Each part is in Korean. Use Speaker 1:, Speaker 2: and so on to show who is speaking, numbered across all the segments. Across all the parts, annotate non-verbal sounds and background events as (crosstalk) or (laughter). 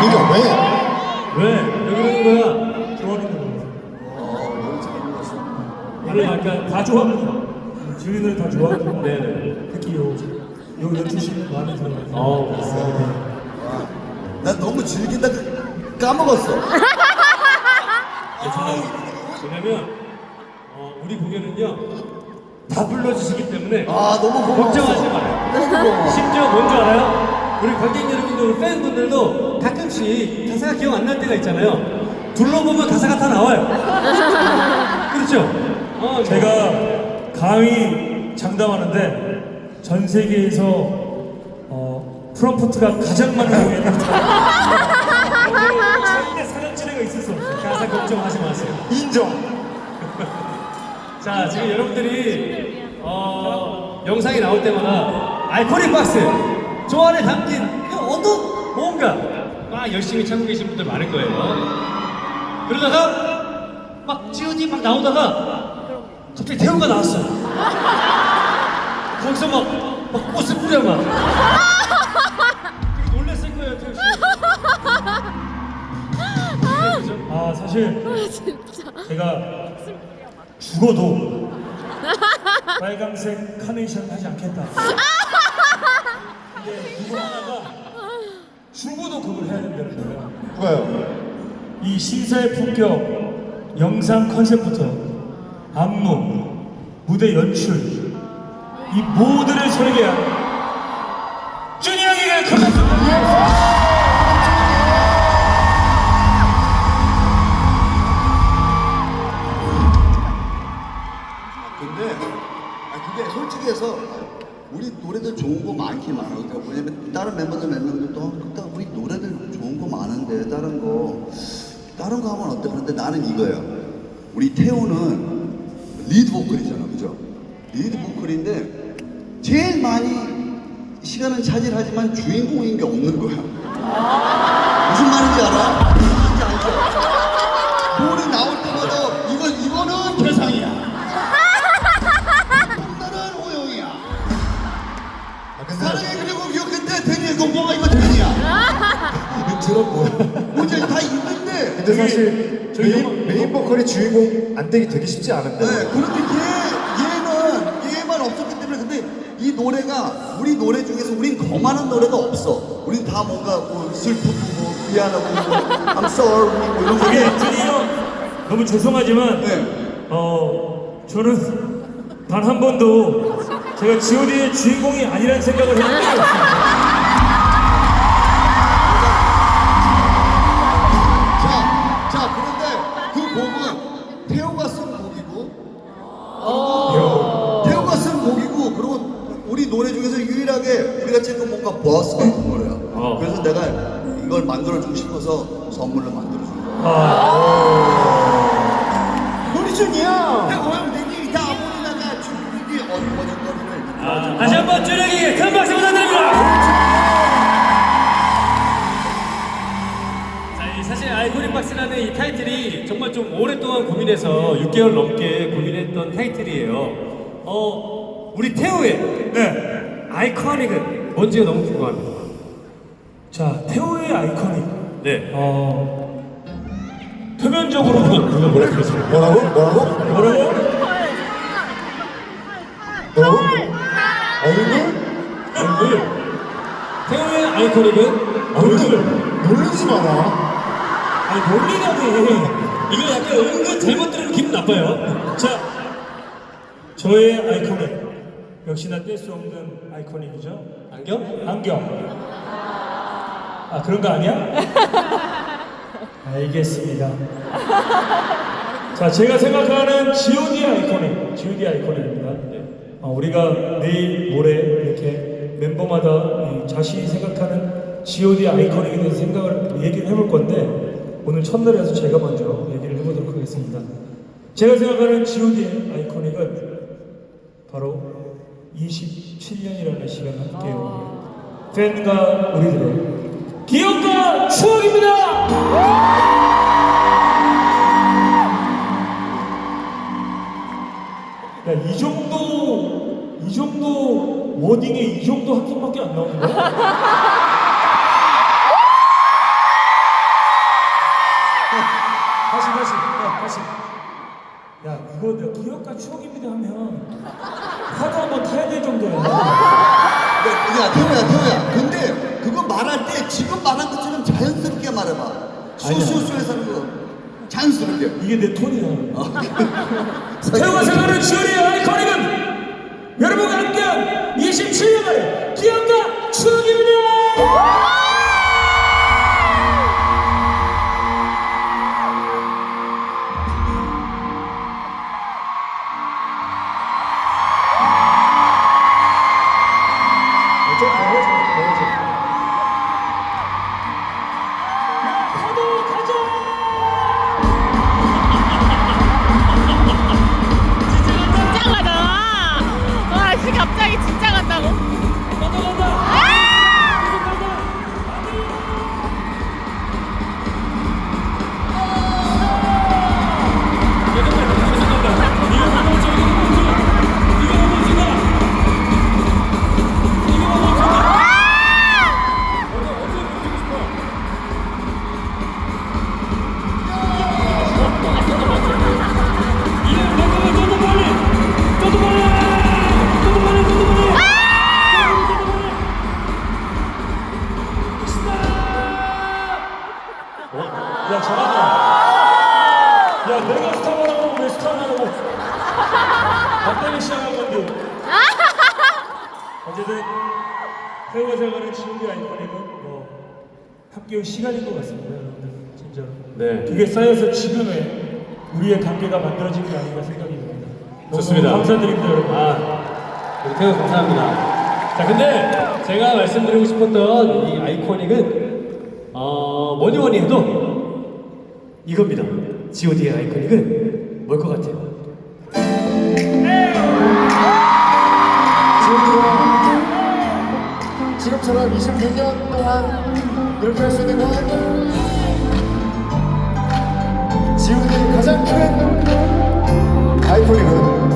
Speaker 1: 그러니까 왜?
Speaker 2: 왜? 왜 그러는 거야? 좋아하는 거.
Speaker 1: 불렀어.
Speaker 2: 노래 약간 다 좋아합니다. 노래 다 좋아하고. 네네. 특히 요, 요 연주신 마음에 들어요. 어, 그랬어요.
Speaker 1: 난 너무 즐긴다 까먹었어.
Speaker 2: 왜냐면, 어, 우리 공연은요, 다 불러주시기 때문에
Speaker 1: 아, 너무 고마워.
Speaker 2: 걱정하지 마요. 심지어 뭔지 알아요? 우리 관객 여러분들, 팬분들도 가끔씩 가사가 기억 안 날 때가 있잖아요. 둘러보면 가사가 다 나와요. (laughs) 그렇죠? 어,
Speaker 3: 제가 감히 장담하는데 전 세계에서 어, 프롬프트가 가장 많은 공연입니다. 절대 (laughs) 사각지대가 있을 수 없어요.
Speaker 2: 가사 걱정하지 마세요.
Speaker 3: 인정. (laughs)
Speaker 2: 자, 지금 여러분들이 어, 영상이 나올 때마다 아이코닉 박스 저 안에 담긴 그 어떤 뭔가 막 열심히 찾고 계신 분들 많을 거예요. 그러다가 막 지훈이 막 나오다가 갑자기 태우가 나왔어요. 거기서 막, 막 꽃을 뿌려 막. 되게 놀랐을 거예요?
Speaker 3: 아 사실 제가 죽어도 빨강색 카네이션 하지 않겠다. 근데 누구 하나가 그걸 해야 된다는 거예요.
Speaker 1: 누가요?
Speaker 3: 이 시사의 품격, 영상 컨셉부터 안무, 무대 연출, 이 모두를 설계한 준이 형에게 큰 박수 부탁드립니다.
Speaker 1: 근데 아 그게 솔직히 해서 우리 노래들 좋은 거 많긴 많아. 그러니까 뭐냐면 다른 멤버들 몇 명들도 어, 그러니까 우리 노래들 좋은 거 많은데 다른 거 다른 거 하면 어때? 그런데 나는 이거예요. 우리 태호는 리드 보컬이잖아, 그죠? 리드 보컬인데 제일 많이 시간을 차지하지만 주인공인 게 없는 거야. 무슨 말인지 알아? 그리고 기억했대 데니의 공포가 이거 데니야.
Speaker 4: 들어 뭐야?
Speaker 1: 뭔지 다 있는데.
Speaker 4: 근데 사실
Speaker 2: 저희
Speaker 4: 메인, 메인 보컬이 주인공 안 되기 되게 쉽지 않은데.
Speaker 1: 네, 그런데 얘 얘는 얘만 없었기 때문에 근데 이 노래가 우리 노래 중에서 우린 거만한 노래가 없어. 우린 다 뭔가 뭐 슬프고 뭐 미안하고 뭐 I'm sorry 뭐 이런
Speaker 3: 저기
Speaker 1: 게.
Speaker 3: 준이 형 너무 죄송하지만
Speaker 1: 네.
Speaker 3: 어 저는 단 한 번도 제가 G.O.D의 주인공이 아니라는 생각을 없습니다.
Speaker 1: 자, 자 그런데 그 곡은 태호가 쓴 곡이고 태호가 쓴 곡이고 그리고 우리 노래 중에서 유일하게 우리가 찍은 뭔가 버스 같은 노래야.
Speaker 2: 어.
Speaker 1: 그래서 내가 이걸 만들어주고 싶어서 선물로 만들어준 거야.
Speaker 3: 아,
Speaker 4: 노리준이야.
Speaker 2: 다시 한번 준혁이 큰 박수 부탁드립니다. 자, 이 사실 아이코닉 박스라는 이 타이틀이 정말 좀 오랫동안 고민해서 6개월 넘게 고민했던 타이틀이에요. 어, 우리 태우의
Speaker 3: 네.
Speaker 2: 아이코닉은 뭔지가 너무 궁금합니다.
Speaker 3: 자 태호의 아이코닉.
Speaker 2: 네.
Speaker 3: 어 표면적으로
Speaker 2: 그건 뭐라 그러세요?
Speaker 4: 뭐라고? 뭐라고?
Speaker 3: 뭐라고?
Speaker 4: 뭐라고? 얼굴?
Speaker 2: 얼굴. 태우의 아이코닉은
Speaker 3: 얼굴.
Speaker 4: 놀리지 마라.
Speaker 2: 아니 놀리다니. 이거 약간 은근 잘못 들으면 기분 나빠요.
Speaker 3: 자 저의 아이코닉 역시나 뗄 수 없는 아이코닉이죠.
Speaker 2: 안경?
Speaker 3: 안경. 아 그런 거 아니야? 알겠습니다. 자 제가 생각하는 G.O.D 아이코닉, G.O.D 아이코닉입니다. 어, 우리가 내일 모레 이렇게 멤버마다 이 자신이 생각하는 G.O.D 아이코닉에 대해서 생각을 얘기를 해볼 건데 오늘 첫날이라서 제가 먼저 얘기를 해보도록 하겠습니다. 제가 생각하는 G.O.D 아이코닉은 바로 27년이라는 시간 함께해온 팬과 우리들의 기억과 추억입니다. 정도 워딩에 이 정도 합성밖에 안 나오는 거야? (laughs) 다시 다시. 야 다시. 야 이거 내가 기억과 추억입니다 하면 화도 한번 타야 될 정도야.
Speaker 1: 야, 야 태호야 태호야. 근데 그거 말할 때 지금 말한 것처럼 자연스럽게 말해봐. 쇼쇼쇼에서 하는 거. 자연스럽게.
Speaker 3: 이게 내 톤이야. 태호가 생각하는 지원이의 아이콘이다 온 시간인 것 같습니다, 여러분들 진짜로.
Speaker 2: 네.
Speaker 3: 그게 쌓여서 지금의 우리의 관계가 만들어진 게 아닌가 생각이 듭니다. 너무
Speaker 2: 좋습니다.
Speaker 3: 감사드립니다, 여러분.
Speaker 2: 아, 우리 태우 감사합니다. 자, 근데 제가 말씀드리고 싶었던 이 아이코닉은 어, 뭐니 뭐니 해도 이겁니다. G.O.D의 아이코닉은 뭘 것 같아요?
Speaker 4: 지금처럼 26년 동안 이렇게 할 수 있는 건 지우들이 가장 큰 아이폰이거든.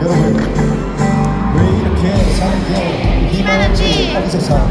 Speaker 4: 여러분, 왜 이렇게 사는
Speaker 5: 이만한지
Speaker 4: 어디서 상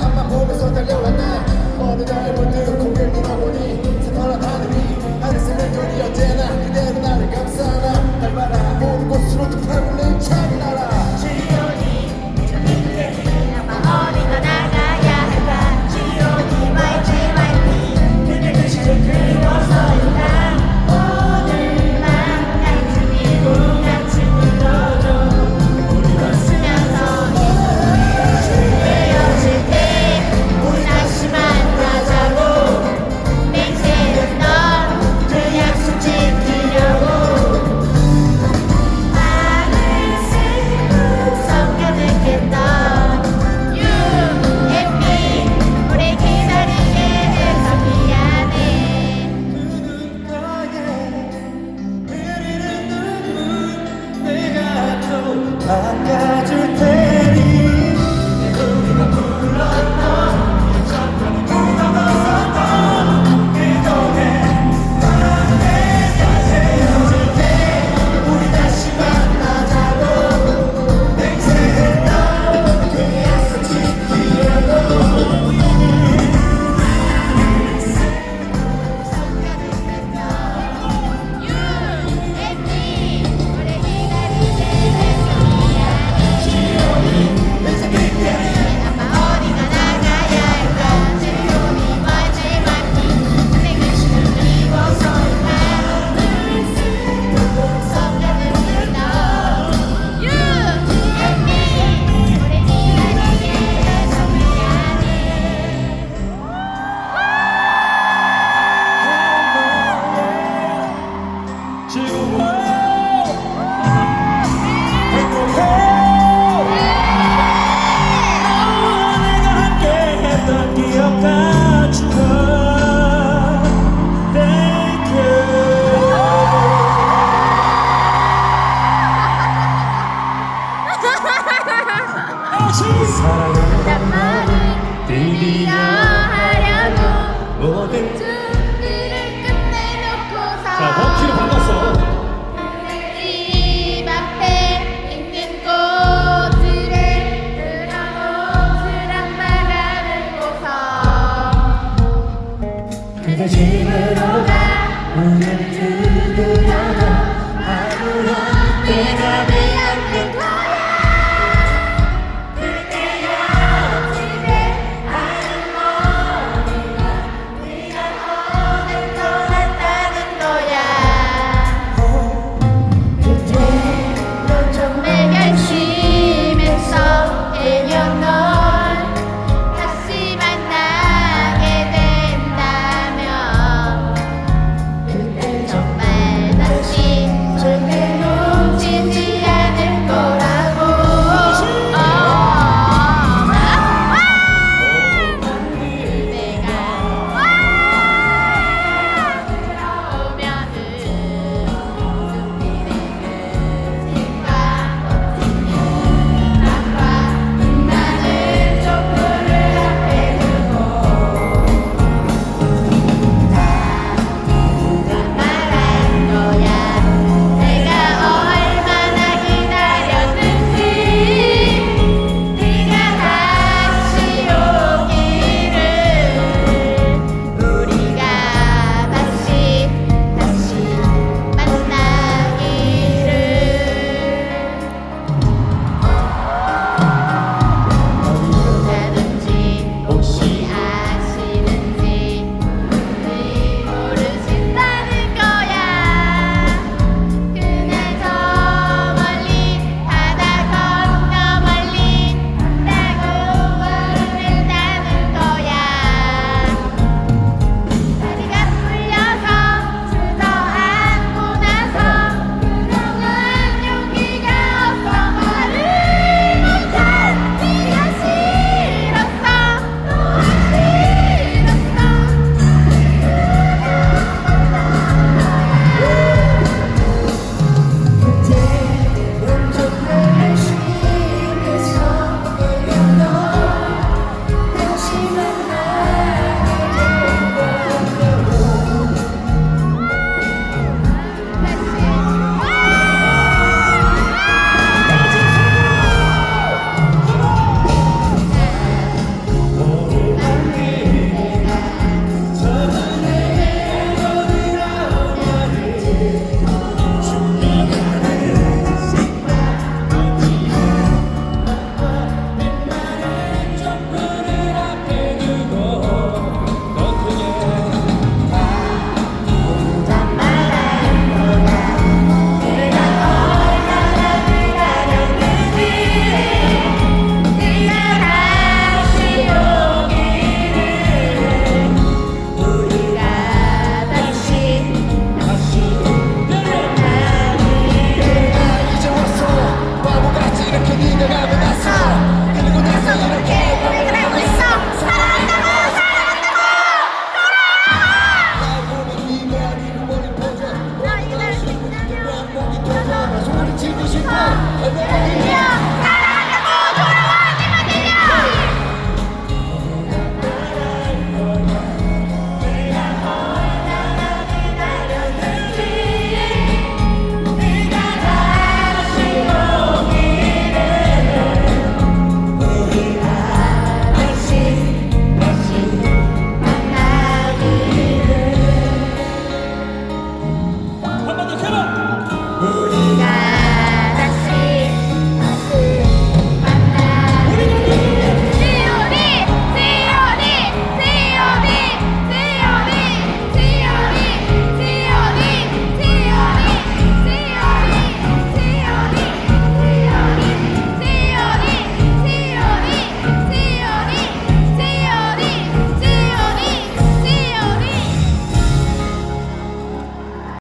Speaker 4: Santa Cruz,